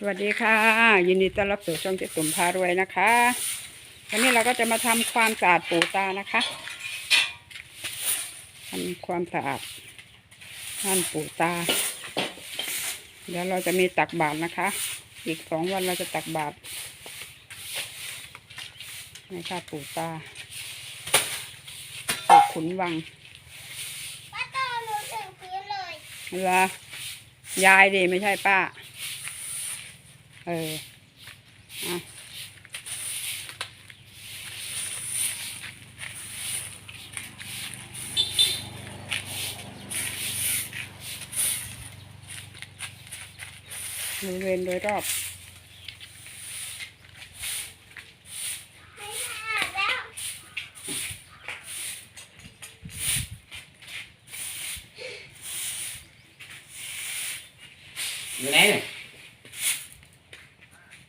สวัสดีค่ะ ยินดีต้อนรับสู่ช่องเจ๊ตุ่มพารวยนะคะ วันนี้เราก็จะมาทำความสะอาดปูตานะคะทำความสะอาดท่านปูตา เดี๋ยวเราจะมีตักบาตรนะคะ อีกสองวันเราจะตักบาตรในค่ะปูตาปูขุนวังป้าตอหนูถึงพื้นเลยเวลายายดิไม่ใช่ป้า เอออะบริเวณโดยรอบไม่สะอาดแล้วอยู่ไหนเนี่ย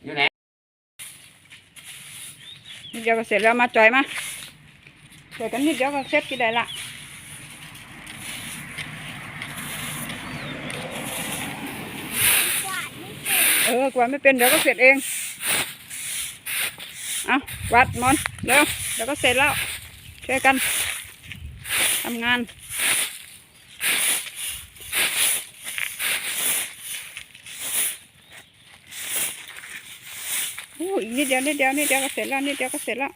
อยู่ไหนนิดเดียวก็เสร็จแล้วมาจอยมาเดี๋ยวกันนิดเดียวก็เสร็จกี่ได้ละเป็นเออกวาดไม่เป็นเดี๋ยวก็เสร็จเอง เอาวัดมอนเร็วเดี๋ยวก็เสร็จแล้วช่วยกันทำงาน อีกนิดเดียวนิดเดียวนิดเดียวก็เสร็จแล้วนิดเดียวก็เสร็จแล้ว